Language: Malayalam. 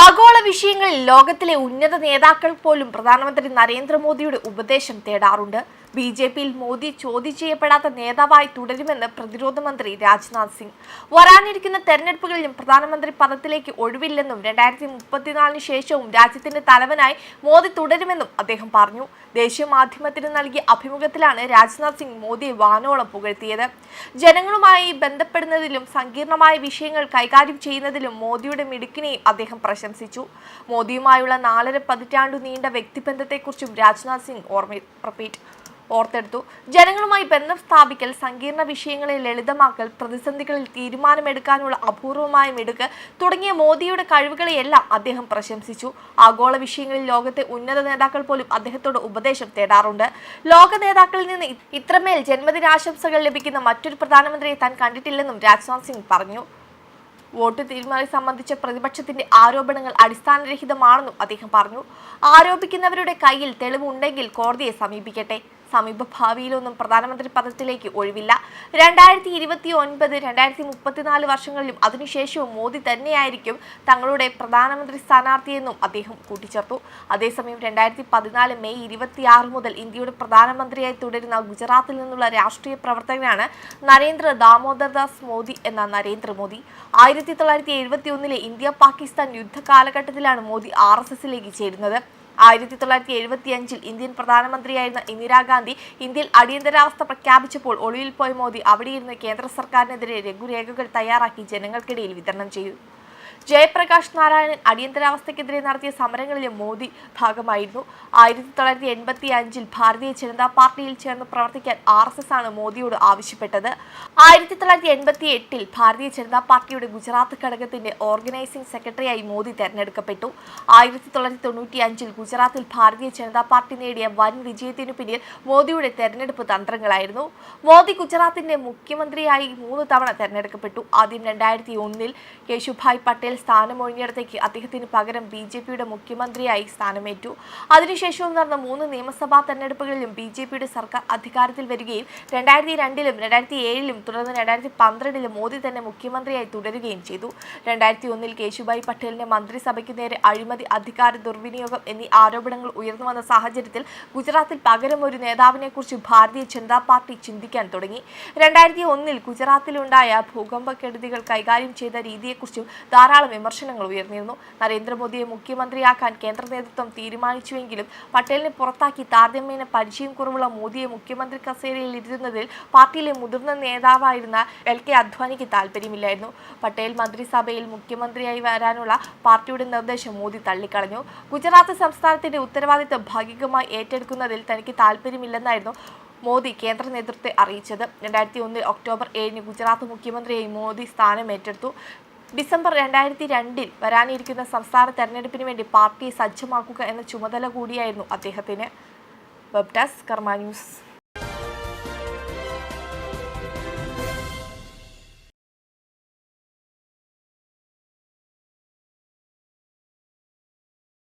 ആഗോള വിഷയങ്ങളിൽ ലോകത്തിലെ ഉന്നത നേതാക്കൾ പോലും പ്രധാനമന്ത്രി നരേന്ദ്രമോദിയുടെ ഉപദേശം തേടാറുണ്ട്. ബി ജെ പിയിൽ മോദി ചോദ്യം ചെയ്യപ്പെടാത്ത നേതാവായി തുടരുമെന്ന് പ്രതിരോധ മന്ത്രി രാജ്നാഥ് സിംഗ്. വരാനിരിക്കുന്ന തെരഞ്ഞെടുപ്പുകളിലും പ്രധാനമന്ത്രി പദത്തിലേക്ക് ഒഴിവില്ലെന്നും രണ്ടായിരത്തി മുപ്പത്തിനാലിന് ശേഷവും രാജ്യത്തിന്റെ തലവനായി മോദി തുടരുമെന്നും അദ്ദേഹം പറഞ്ഞു. ദേശീയ മാധ്യമത്തിന് നൽകിയ അഭിമുഖത്തിലാണ് രാജ്നാഥ് സിംഗ് മോദിയെ വാനോളം പുകഴ്ത്തിയത്. ജനങ്ങളുമായി ബന്ധപ്പെടുന്നതിലും സങ്കീർണമായ വിഷയങ്ങൾ കൈകാര്യം ചെയ്യുന്നതിലും മോദിയുടെ മിടുക്കിനെയും അദ്ദേഹം പ്രശംസിച്ചു. മോദിയുമായുള്ള നാലര പതിറ്റാണ്ടു നീണ്ട വ്യക്തിബന്ധത്തെക്കുറിച്ചും രാജ്നാഥ് സിംഗ് ഓർമ്മ റിപ്പീറ്റ് ഓർത്തെടുത്തു. ജനങ്ങളുമായി ബന്ധം സ്ഥാപിക്കൽ സങ്കീർണ വിഷയങ്ങളെ ലളിതമാക്കൽ പ്രതിസന്ധികളിൽ തീരുമാനമെടുക്കാനുള്ള അപൂർവമായ മിടുക്ക് തുടങ്ങിയ മോദിയുടെ കഴിവുകളെയെല്ലാം അദ്ദേഹം പ്രശംസിച്ചു. ആഗോള വിഷയങ്ങളിൽ ലോകത്തെ ഉന്നത നേതാക്കൾ പോലും അദ്ദേഹത്തോട് ഉപദേശം തേടാറുണ്ട്. ലോക നേതാക്കളിൽ നിന്ന് ഇത്രമേൽ ജന്മദിനാശംസകൾ ലഭിക്കുന്ന മറ്റൊരു പ്രധാനമന്ത്രിയെ താൻ കണ്ടിട്ടില്ലെന്നും രാജ്നാഥ് സിംഗ് പറഞ്ഞു. വോട്ട് തീരുമാനം സംബന്ധിച്ച പ്രതിപക്ഷത്തിന്റെ ആരോപണങ്ങൾ അടിസ്ഥാനരഹിതമാണെന്നും അദ്ദേഹം പറഞ്ഞു. ആരോപിക്കുന്നവരുടെ കയ്യിൽ തെളിവുണ്ടെങ്കിൽ കോടതിയെ സമീപിക്കട്ടെ. സമീപ ഭാവിയിലൊന്നും പ്രധാനമന്ത്രി പദത്തിലേക്ക് ഒഴിവില്ല. രണ്ടായിരത്തി ഇരുപത്തി ഒൻപത് രണ്ടായിരത്തി മുപ്പത്തിനാല് വർഷങ്ങളിലും അതിനുശേഷവും മോദി തന്നെയായിരിക്കും തങ്ങളുടെ പ്രധാനമന്ത്രി സ്ഥാനാർത്ഥിയെന്നും അദ്ദേഹം കൂട്ടിച്ചേർത്തു. അതേസമയം രണ്ടായിരത്തി പതിനാല് മെയ് ഇരുപത്തിയാറ് മുതൽ ഇന്ത്യയുടെ പ്രധാനമന്ത്രിയായി തുടരുന്ന ഗുജറാത്തിൽ നിന്നുള്ള രാഷ്ട്രീയ പ്രവർത്തകനാണ് നരേന്ദ്ര ദാമോദർ ദാസ് മോദി എന്ന നരേന്ദ്രമോദി. ആയിരത്തി തൊള്ളായിരത്തി എഴുപത്തി ഒന്നിലെ ഇന്ത്യ പാകിസ്ഥാൻ യുദ്ധ കാലഘട്ടത്തിലാണ് മോദി ആർ എസ് എസിലേക്ക് ചേരുന്നത്. ആയിരത്തി തൊള്ളായിരത്തി എഴുപത്തി അഞ്ചിൽ ഇന്ത്യൻ പ്രധാനമന്ത്രിയായിരുന്ന ഇന്ദിരാഗാന്ധി ഇന്ത്യയിൽ അടിയന്തരാവസ്ഥ പ്രഖ്യാപിച്ചപ്പോൾ ഒളിവിൽ പോയ മോദി അവിടെയിരുന്ന് കേന്ദ്ര സർക്കാരിനെതിരെ ലഘുരേഖകൾ തയ്യാറാക്കി ജനങ്ങൾക്കിടയിൽ വിതരണം ചെയ്തു. ജയപ്രകാശ് നാരായണൻ അടിയന്തരാവസ്ഥയ്ക്കെതിരെ നടത്തിയ സമരങ്ങളിലും മോദി ഭാഗമായിരുന്നു. ആയിരത്തി തൊള്ളായിരത്തി എൺപത്തി അഞ്ചിൽ ഭാരതീയ ജനതാ പാർട്ടിയിൽ ചേർന്ന് പ്രവർത്തിക്കാൻ ആർ എസ് എസ് ആണ് മോദിയോട് ആവശ്യപ്പെട്ടത്. ആയിരത്തി തൊള്ളായിരത്തി എൺപത്തി എട്ടിൽ ഭാരതീയ ജനതാ പാർട്ടിയുടെ ഗുജറാത്ത് ഘടകത്തിന്റെ ഓർഗനൈസിംഗ് സെക്രട്ടറിയായി മോദി തെരഞ്ഞെടുക്കപ്പെട്ടു. ആയിരത്തി തൊള്ളായിരത്തി തൊണ്ണൂറ്റി അഞ്ചിൽ ഗുജറാത്തിൽ ഭാരതീയ ജനതാ പാർട്ടി നേടിയ വൻ വിജയത്തിനു പിന്നിൽ മോദിയുടെ തെരഞ്ഞെടുപ്പ് തന്ത്രങ്ങളായിരുന്നു. മോദി ഗുജറാത്തിന്റെ മുഖ്യമന്ത്രിയായി മൂന്ന് തവണ തെരഞ്ഞെടുക്കപ്പെട്ടു. ആദ്യം രണ്ടായിരത്തി ഒന്നിൽ കേശുഭായ് പട്ടേൽ സ്ഥാനമൊഴിഞ്ഞിടത്തേക്ക് അദ്ദേഹത്തിന് പകരം ബി ജെ പിയുടെ മുഖ്യമന്ത്രിയായി സ്ഥാനമേറ്റു. അതിനുശേഷവും നടന്ന മൂന്ന് നിയമസഭാ തെരഞ്ഞെടുപ്പുകളിലും ബി ജെ പിയുടെ സർക്കാർ അധികാരത്തിൽ വരികയും രണ്ടായിരത്തി രണ്ടിലും രണ്ടായിരത്തി ഏഴിലും തുടർന്ന് രണ്ടായിരത്തി പന്ത്രണ്ടിലും മോദി തന്നെ മുഖ്യമന്ത്രിയായി തുടരുകയും ചെയ്തു. രണ്ടായിരത്തി ഒന്നിൽ കേശുഭായ് പട്ടേലിന്റെ മന്ത്രിസഭയ്ക്ക് നേരെ അഴിമതി അധികാര ദുർവിനിയോഗം എന്നീ ആരോപണങ്ങൾ ഉയർന്നു വന്ന സാഹചര്യത്തിൽ ഗുജറാത്തിൽ പകരം ഒരു നേതാവിനെ കുറിച്ച് ഭാരതീയ ജനതാ പാർട്ടി ചിന്തിക്കാൻ തുടങ്ങി. രണ്ടായിരത്തി ഒന്നിൽ ഗുജറാത്തിലുണ്ടായ ഭൂകമ്പ കെടുതികൾ കൈകാര്യം ചെയ്ത രീതിയെക്കുറിച്ചും ധാരാളം വിമർശനങ്ങൾ ഉയർന്നിരുന്നു. നരേന്ദ്രമോദിയെ മുഖ്യമന്ത്രിയാക്കാൻ കേന്ദ്ര നേതൃത്വം തീരുമാനിച്ചുവെങ്കിലും പട്ടേലിനെ പുറത്താക്കി താരതമ്യേന പരിചയം കുറവുള്ള മോദിയെ മുഖ്യമന്ത്രി കസേരയിൽ ഇരുത്തുന്നതിൽ പാർട്ടിയിലെ മുതിർന്ന നേതാവായിരുന്ന എൽ കെ അദ്വാനിക്ക് താല്പര്യമില്ലായിരുന്നു പട്ടേൽ മന്ത്രിസഭയിൽ മുഖ്യമന്ത്രിയായി വരാനുള്ള പാർട്ടിയുടെ നിർദ്ദേശം മോദി തള്ളിക്കളഞ്ഞു. ഗുജറാത്ത് സംസ്ഥാനത്തിന്റെ ഉത്തരവാദിത്തം ഭാഗികമായി ഏറ്റെടുക്കുന്നതിൽ തനിക്ക് താല്പര്യമില്ലെന്നായിരുന്നു മോദി കേന്ദ്ര നേതൃത്വത്തെ അറിയിച്ചത്. രണ്ടായിരത്തി ഒന്നിൽ ഒക്ടോബർ ഏഴിന് ഗുജറാത്ത് മുഖ്യമന്ത്രിയായി മോദി സ്ഥാനം ഏറ്റെടുത്തു. ഡിസംബർ രണ്ടായിരത്തി രണ്ടിൽ വരാനിരിക്കുന്ന സംസ്ഥാന തെരഞ്ഞെടുപ്പിന് വേണ്ടി പാർട്ടിയെ സജ്ജമാക്കുക എന്ന ചുമതല കൂടിയായിരുന്നു അദ്ദേഹത്തിന്. Web desk Karma news.